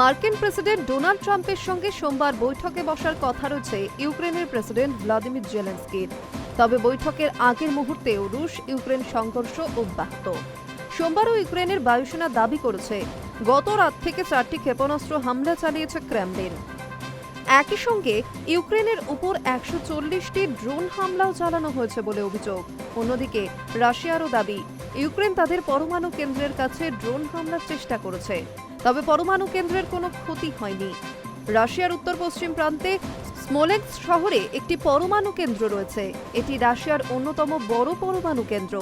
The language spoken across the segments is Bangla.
মার্কিন প্রেসিডেন্ট ডোনাল্ড ট্রাম্পের সঙ্গে সোমবার বৈঠকে বসার কথা রয়েছে ইউক্রেনের প্রেসিডেন্ট ভ্লাদিমির জেলেন্সকির। তবে বৈঠকের আগের মুহূর্তেও রুশ ইউক্রেন সংঘর্ষ অব্যাহত। সোমবারও ইউক্রেনের বায়ুসেনা দাবি করেছে, গত রাত থেকে চারটি ক্ষেপণাস্ত্র হামলা চালিয়েছে ক্রেমলিন একই সঙ্গে ইউক্রেনের উপর একশো চল্লিশটি ড্রোন হামলাও চালানো হয়েছে বলে অভিযোগ। অন্যদিকে রাশিয়ারও দাবি, ইউক্রেন তাদের পরমাণু কেন্দ্রের কাছে ড্রোন হামলার চেষ্টা করেছে। তবে পরমাণু কেন্দ্রের কোনো ক্ষতি হয়নি। রাশিয়ার উত্তর পশ্চিম প্রান্তে স্মোলেন্স শহরে একটি পরমাণু কেন্দ্র রয়েছে। এটি রাশিয়ার অন্যতম বড় পরমাণু কেন্দ্র।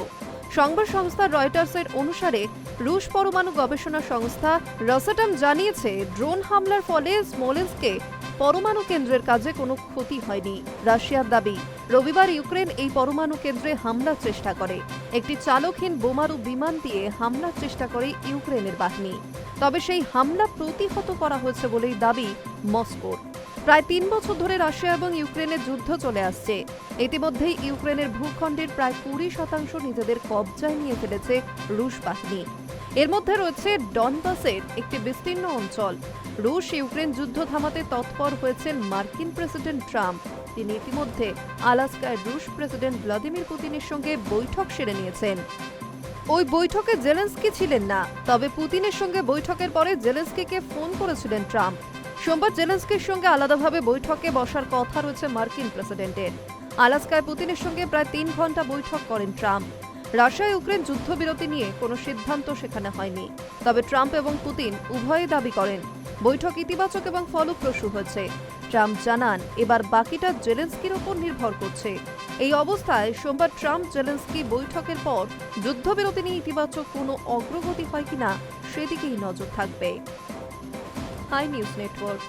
সংবাদ সংস্থা রয়টার্সের অনুসারে রুশ পরমাণু গবেষণা সংস্থা রসাটম জানিয়েছে, ড্রোন হামলার ফলে স্মোলেন্সকে পরমাণু কেন্দ্রের কাজে কোনো ক্ষতি হয়নি। রাশিয়ার দাবি, রবিবার ইউক্রেন এই পরমাণু কেন্দ্রে হামলার চেষ্টা করে। একটি চালকহীন বোমারু বিমান দিয়ে হামলার চেষ্টা করে ইউক্রেনের বাহিনী। তবে সেই হামলা প্রতিহত করা হয়েছে বলেই দাবি মস্কোর। প্রায় তিন বছর ধরে রাশিয়া এবং ইউক্রেনের যুদ্ধ চলে আসছে। ইতিমধ্যেই ইউক্রেনের ভূখণ্ডের প্রায় কুড়ি শতাংশ নিজেদের কবজায় নিয়ে ফেলেছে রুশ বাহিনী। এর মধ্যে রয়েছে ডনবাসের একটি বিস্তীর্ণ অঞ্চল। রুশ ইউক্রেন যুদ্ধ থামাতে তৎপর হয়েছেন মার্কিন প্রেসিডেন্ট ট্রাম্প। তিনি ইতিমধ্যে আলাস্কায় রুশ প্রেসিডেন্ট ভ্লাদিমির পুতিনের সঙ্গে বৈঠক সেরে নিয়েছেন। ওই বৈঠকে জেলেন্সকি ছিলেন না, তবে পুতিনের সঙ্গে বৈঠকের পরে জেলেন্সকিকে ফোন করেছিলেন ট্রাম্প। সোমবার জেলেন্সকির সঙ্গে আলাদাভাবে বৈঠকে বসার কথা রয়েছে মার্কিন প্রেসিডেন্টের। আলাস্কায় পুতিনের সঙ্গে প্রায় তিন ঘণ্টা বৈঠক করেন ট্রাম্প। রাশিয়া ইউক্রেন যুদ্ধবিরতি নিয়ে কোনো সিদ্ধান্ত সেখানে হয়নি, তবে ট্রাম্প এবং পুতিন উভয়ই দাবি করেন, বৈঠক ইতিবাচক এবং ফলপ্রসূ হয়েছে। ট্রাম্প জানান, এবার বাকিটা জেলেন্সকির ওপর নির্ভর করছে। এই অবস্থায় সোমবার ট্রাম্প জেলেন্সকি বৈঠকের পর যুদ্ধবিরতি নিয়ে ইতিবাচক কোনো অগ্রগতি হয় কিনা সেদিকেই নজর থাকবে। High news network.